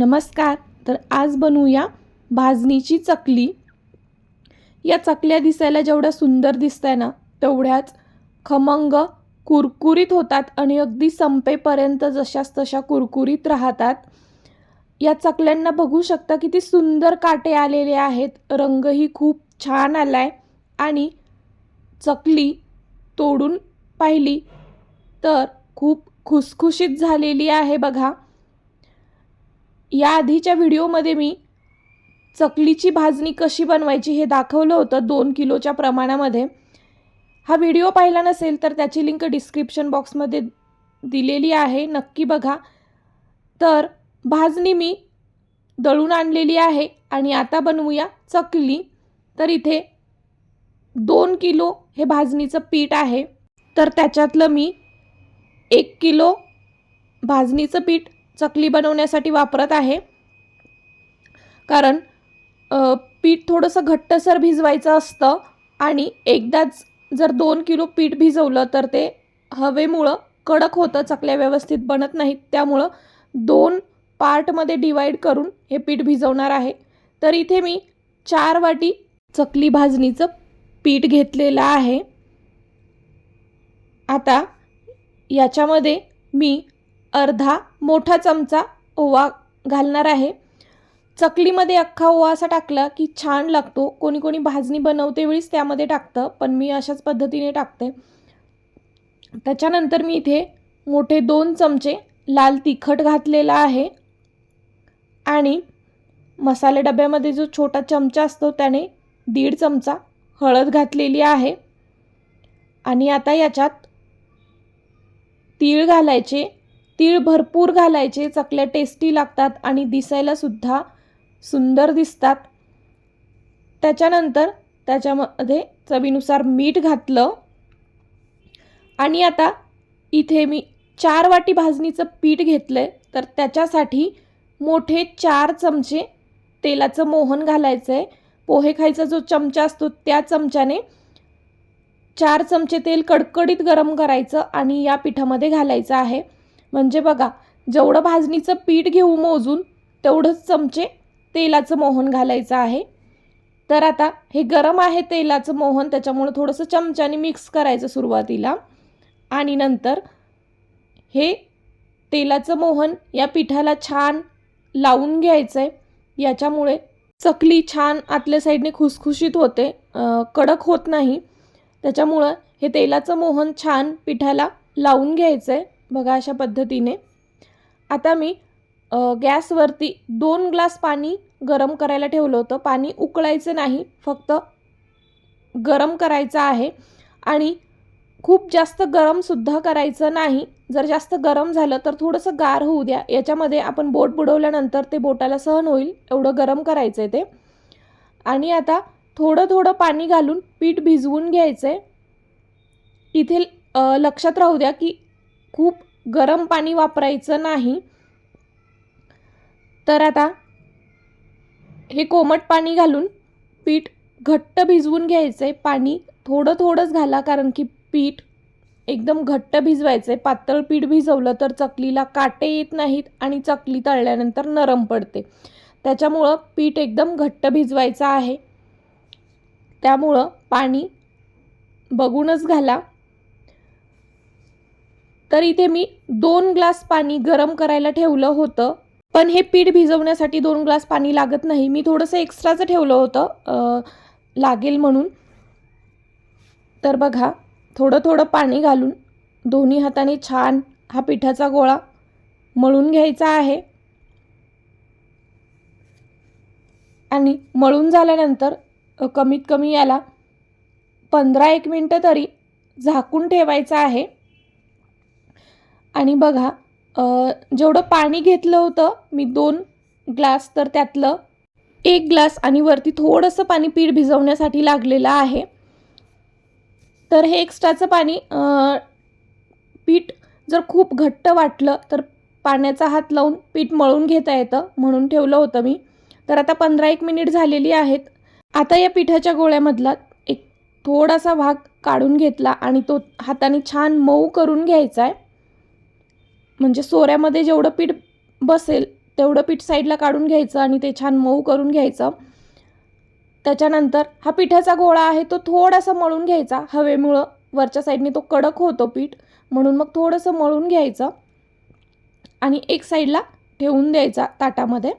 नमस्कार तर आज बनवूया भाजणीची चकली. या चकल्या दिसायला जेवढ्या सुंदर दिसत आहे ना तेवढ्याच खमंग कुरकुरीत होतात आणि अगदी संपेपर्यंत जशाच तशा कुरकुरीत राहतात. या चकल्यांना बघू शकता किती सुंदर काटे आलेले आहेत रंगही खूप छान आला आहे आणि चकली तोडून पाहिली तर खूप खुसखुशीत झालेली आहे बघा. या आधीच्या व्हिडिओमध्ये मी चकलीची भाजणी कशी बनवायची हे दाखवलं होतं दोन किलोच्या प्रमाणामध्ये. हा व्हिडिओ पाहिला नसेल तर त्याची लिंक डिस्क्रिप्शन बॉक्समध्ये दिलेली आहे नक्की बघा. तर भाजणी मी दळून आणलेली आहे आणि आता बनवूया चकली. तर इथे दोन किलो हे भाजणीचं पीठ आहे. तर त्याच्यातलं मी एक किलो भाजणीचं पीठ चकली बनवण्यासाठी वापरत आहे. कारण पीठ थोडंसं घट्टसर भिजवायचं असतं आणि एकदाच जर दोन किलो पीठ भिजवलं तर ते हवेमुळं कडक होतं चकल्या व्यवस्थित बनत नाहीत. त्यामुळं दोन पार्टमध्ये डिवाईड करून हे पीठ भिजवणार आहे. तर इथे मी चार वाटी चकली भाजणीचं पीठ घेतलेलं आहे. आता याच्यामध्ये मी अर्धा मोठा चमचा ओवा घालणार आहे. चकलीमध्ये अख्खा ओवा असा टाकला की छान लागतो. कोणी कोणी भाजणी बनवते वेळीच त्यामध्ये टाकतं पण मी अशाच पद्धतीने टाकते. त्याच्यानंतर मी इथे मोठे दोन चमचे लाल तिखट घातलेला आहे. आणि मसाले डब्यामध्ये जो छोटा चमचा असतो त्याने दीड चमचा हळद घातलेली आहे. आणि आता याच्यात तीळ घालायचे. तीळ भरपूर घालायचे चकल्या टेस्टी लागतात आणि दिसायला सुद्धा सुंदर दिसतात. त्याच्यानंतर त्याच्यामध्ये चवीनुसार मीठ घातलं. आणि आता इथे मी चार वाटी भाजणीचं पीठ घेतलं आहे तर त्याच्यासाठी मोठे चार चमचे तेलाचं मोहन घालायचं आहे पोहे खायचा जो चमचा असतो त्या चमच्याने चार चमचे तेल कडकडीत गरम करायचं आणि या पिठामध्ये घालायचं आहे. म्हणजे बघा जेवढं भाजणीचं पीठ घेऊ मोजून तेवढंच चमचे तेलाचं मोहन घालायचं आहे. तर आता हे गरम आहे तेलाचं मोहन त्याच्यामुळं थोडंसं चमच्याने मिक्स करायचं सुरुवातीला. आणि नंतर हे तेलाचं मोहन या पिठाला छान लावून घ्यायचं आहे याच्यामुळे चकली छान आतल्या साईडने खुसखुशीत होते कडक होत नाही. त्याच्यामुळं हे तेलाचं मोहन छान पिठाला लावून घ्यायचं आहे बघा अशा पद्धतीने. आता मी गॅसवरती दोन ग्लास पाणी गरम करायला ठेवलं होतं. पाणी उकळायचं नाही फक्त गरम करायचं आहे. आणि खूप जास्त गरमसुद्धा करायचं नाही. जर जास्त गरम झालं तर थोडंसं गार होऊ द्या. याच्यामध्ये आपण बोट बुडवल्यानंतर ते बोटाला सहन होईल. एवढं गरम करायचं आहे ते. आणि आता थोडं थोडं पाणी घालून पीठ भिजवून घ्यायचं आहे इथे लक्षात राहू द्या की खूप गरम पाणी वापरायचं नाही. तर आता हे कोमट पाणी घालून पीठ घट्ट भिजवून घ्यायचं आहे पाणी थोडं थोडंच घाला कारण की पीठ एकदम घट्ट भिजवायचं आहे पातळ पीठ भिजवलं तर चकलीला काटे येत नाहीत आणि चकली तळल्यानंतर नरम पडते. त्याच्यामुळं पीठ एकदम घट्ट भिजवायचं आहे. त्यामुळं पाणी बघूनच घाला. तर इथे मी दोन ग्लास पाणी गरम करायला ठेवलं होतं. पण हे पीठ भिजवण्यासाठी दोन ग्लास पाणी लागत नाही. मी थोडंसं एक्स्ट्राचं ठेवलं होतं लागेल म्हणून. तर बघा थोडं थोडं पाणी घालून दोन्ही हाताने छान हा पिठाचा गोळा मळून घ्यायचा आहे. आणि मळून झाल्यानंतर कमीत कमी याला पंधरा एक मिनटं तरी झाकून ठेवायचं आहे. आणि बघा जेवढं पाणी घेतलं होतं मी दोन ग्लास तर त्यातलं एक ग्लास आणि वरती थोडंसं पाणी पीठ भिजवण्यासाठी लागलेलं आहे. तर हे एक्स्ट्राचं पाणी पीठ जर खूप घट्ट वाटलं तर पाण्याचा हात लावून पीठ मळून घेता येतं म्हणून ठेवलं होतं मी. तर आता पंधरा एक मिनिट झालेली आहेत. आता या पिठाच्या गोळ्यामधला एक थोडासा भाग काढून घेतला आणि तो हाताने छान मऊ करून घ्यायचा आहे. म्हणजे सोऱ्यामध्ये जेवढं पीठ बसेल तेवढं पीठ साईडला काढून घ्यायचं आणि ते छान मऊ करून घ्यायचं. त्याच्यानंतर हा पिठाचा गोळा आहे तो थोडासा मळून घ्यायचा. हवेमुळं वरच्या साईडने तो कडक होतो पीठ म्हणून मग थोडंसं मळून घ्यायचं आणि एक साईडला ठेवून द्यायचा ताटामध्ये.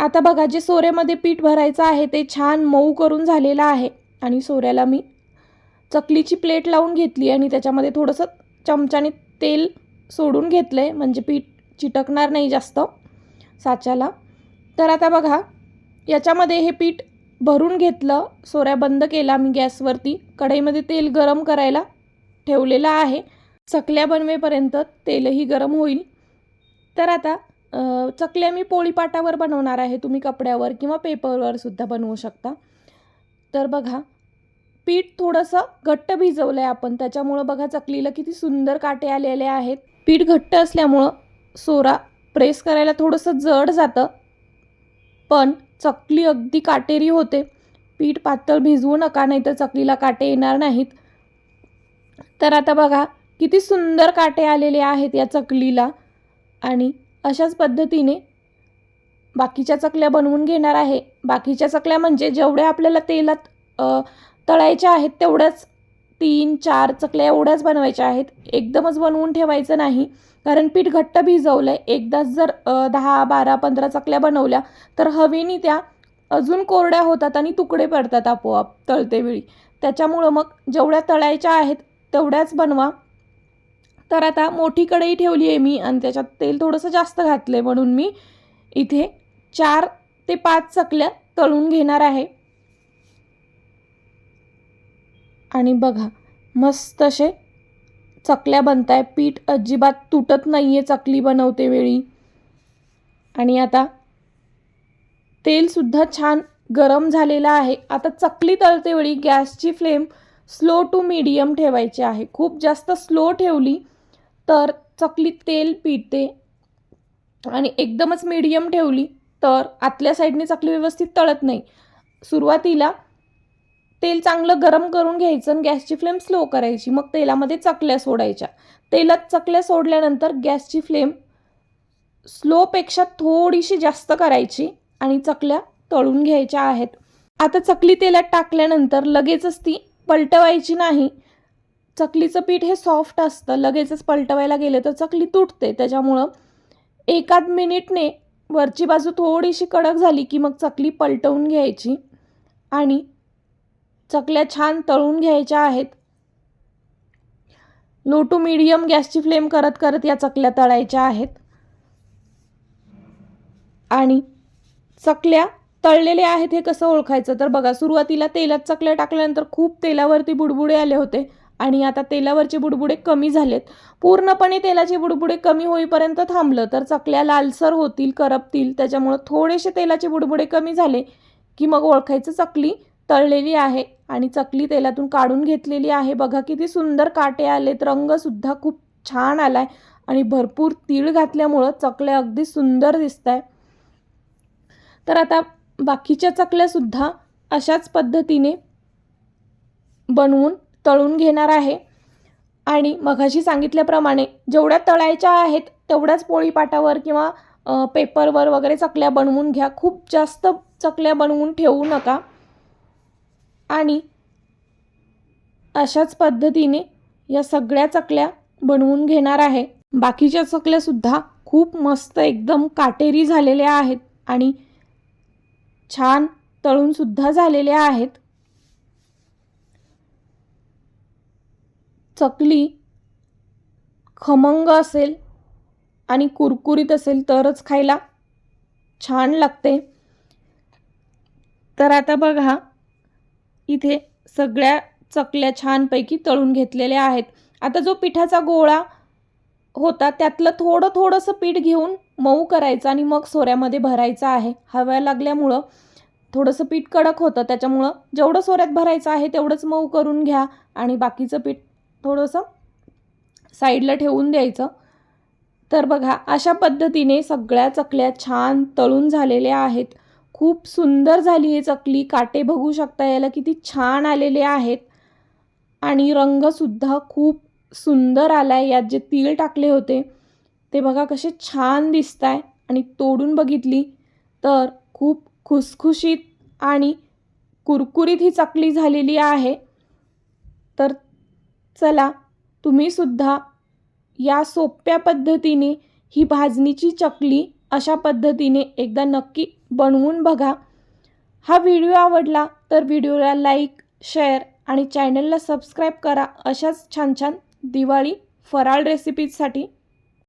आता बघा जे सोऱ्यामध्ये पीठ भरायचं आहे ते छान मऊ करून झालेलं आहे आणि सोऱ्याला मी चकलीची प्लेट लावून घेतली आणि त्याच्यामध्ये थोडंसं चमच्याने तेल सोडून घेतलं आहे म्हणजे पीठ चिटकणार नाही जास्त साच्याला. तर आता बघा याच्यामध्ये हे पीठ भरून घेतलं सोऱ्या बंद केला मी गॅसवरती कढईमध्ये तेल गरम करायला ठेवलेलं आहे. चकल्या बनवेपर्यंत तेलही गरम होईल. तर आता चकल्या मी पोळीपाटावर बनवणार आहे तुम्ही कपड्यावर किंवा पेपरवर सुद्धा बनवू शकता. तर बघा पीठ थोडंसं घट्ट भिजवलं आहे आपण त्याच्यामुळं बघा चकलीला किती सुंदर काटे आलेले आहेत. पीठ घट्ट असल्यामुळं सोरा प्रेस करायला थोडंसं जड जातं. पण चकली अगदी काटेरी होते. पीठ पातळ भिजवू नका नाही तर चकलीला काटे येणार नाहीत. तर आता बघा किती सुंदर काटे आलेले आहेत या चकलीला. आणि अशाच पद्धतीने बाकीच्या चकल्या बनवून घेणार आहे. बाकीच्या चकल्या म्हणजे जेवढ्या आपल्याला तेलात तळायच्या आहेत तेवढ्याच तीन चार चकल्या एवढ्याच बनवायच्या आहेत. एकदमच बनवून ठेवायचं नाही. कारण पीठ घट्ट भिजवलं आहे एकदाच जर दहा बारा पंधरा चकल्या बनवल्या तर हवेनी त्या अजून कोरड्या होतात आणि तुकडे पडतात आपोआप तळतेवेळी त्याच्यामुळं मग जेवढ्या तळायच्या आहेत तेवढ्याच बनवा. तर आता मोठी कढई ठेवली आहे मी आणि त्याच्यात तेल थोडंसं जास्त घातलं आहे म्हणून मी इथे चार ते पाच चकल्या तळून घेणार आहे. आणि बघा मस्त असे चकल्या बनत आहे पीठ अजिबात तुटत नाही आहे चकली बनवते वेळी. आणि आता तेलसुद्धा छान गरम झालेलं आहे. आता चकली तळते वेळी गॅसची फ्लेम स्लो टू मीडियम ठेवायची आहे. खूप जास्त स्लो ठेवली तर चकली तेल पिते आणि एकदमच मीडियम ठेवली तर आतल्या साईडने चकली व्यवस्थित तळत नाही. सुरुवातीला तेल चांगलं गरम करून घ्यायचं आणि गॅसची फ्लेम स्लो करायची. मग तेलामध्ये चकल्या सोडायच्या. तेलात चकल्या सोडल्यानंतर गॅसची फ्लेम स्लोपेक्षा थोडीशी जास्त करायची आणि चकल्या तळून घ्यायच्या आहेत. आता चकली तेलात टाकल्यानंतर लगेचच ती पलटवायची नाही. चकलीचं पीठ हे सॉफ्ट असतं. लगेचच पलटवायला गेलं तर चकली तुटते. त्याच्यामुळं एकाद मिनिटने वरची बाजू थोडीशी कडक झाली की मग चकली पलटवून घ्यायची आणि चकल्या छान तळून घ्यायच्या आहेत. लो टू मीडियम गॅसची फ्लेम करत करत या चकल्या तळायच्या आहेत. आणि चकल्या तळलेले आहेत हे कसं ओळखायचं? तर बघा सुरुवातीला तेलात चकल्या टाकल्यानंतर खूप तेलावरती बुडबुडे आले होते आणि आता तेलावरचे बुडबुडे कमी झालेत. पूर्णपणे तेलाचे बुडबुडे कमी होईपर्यंत थांबलं तर चकल्या लालसर होतील करपतील त्याच्यामुळं थोडेसे तेलाचे बुडबुडे कमी झाले की मग ओळखायचं चकली तळलेली आहे आणि चकली तेलातून काढून घेतलेली आहे. बघा किती सुंदर काटे आलेत. रंगसुद्धा खूप छान आलाय आणि भरपूर तीळ घातल्यामुळं चकल्या अगदी सुंदर दिसत आहे तर आता बाकीच्या चकल्यासुद्धा अशाच पद्धतीने बनवून तळून घेणार आहे. आणि मघाशी सांगितल्याप्रमाणे जेवढ्या तळायच्या आहेत तेवढ्याच पोळीपाटावर किंवा पेपरवर वगैरे चकल्या बनवून घ्या. खूप जास्त चकल्या बनवून ठेवू नका. आणि अशाच पद्धतीने या सगळ्या चकल्या बनवून घेणार आहे. बाकीच्या चकल्यासुद्धा खूप मस्त एकदम काटेरी झालेल्या आहेत आणि छान तळूनसुद्धा झालेल्या आहेत. चकली खमंग असेल आणि कुरकुरीत असेल तरच खायला छान लागते. तर आता बघा इथे सगळ्या चकल्या छानपैकी तळून घेतलेल्या आहेत. आता जो पिठाचा गोळा होता त्यातलं थोडं थोडंसं पीठ घेऊन मऊ करायचं आणि मग सोऱ्यामध्ये भरायचं आहे. हव्या लागल्यामुळं थोडंसं पीठ कडक होतं त्याच्यामुळं जेवढं सोऱ्यात भरायचं आहे तेवढंच मऊ करून घ्या आणि बाकीचं पीठ थोडंसं साईडला ठेवून द्यायचं. तर बघा अशा पद्धतीने सगळ्या चकल्या छान तळून झालेल्या आहेत. खूप सुंदर झाली आहे चकली. काटे बघू शकता याला किती छान आलेले आहेत. आणि रंगसुद्धा खूप सुंदर आला आहे यात जे तीळ टाकले होते ते बघा कसे छान दिसत आहे आणि तोडून बघितली तर खूप खुसखुशीत आणि कुरकुरीत ही चकली झालेली आहे. तर चला तुम्हीसुद्धा या सोप्या पद्धतीने ही भाजणीची चकली अशा पद्धतीने एकदा नक्की बनवून बघा. हा व्हिडिओ आवडला तर व्हिडिओला लाईक शेअर आणि चॅनलला सबस्क्राईब करा अशाच छान छान दिवाळी फराळ रेसिपीजसाठी.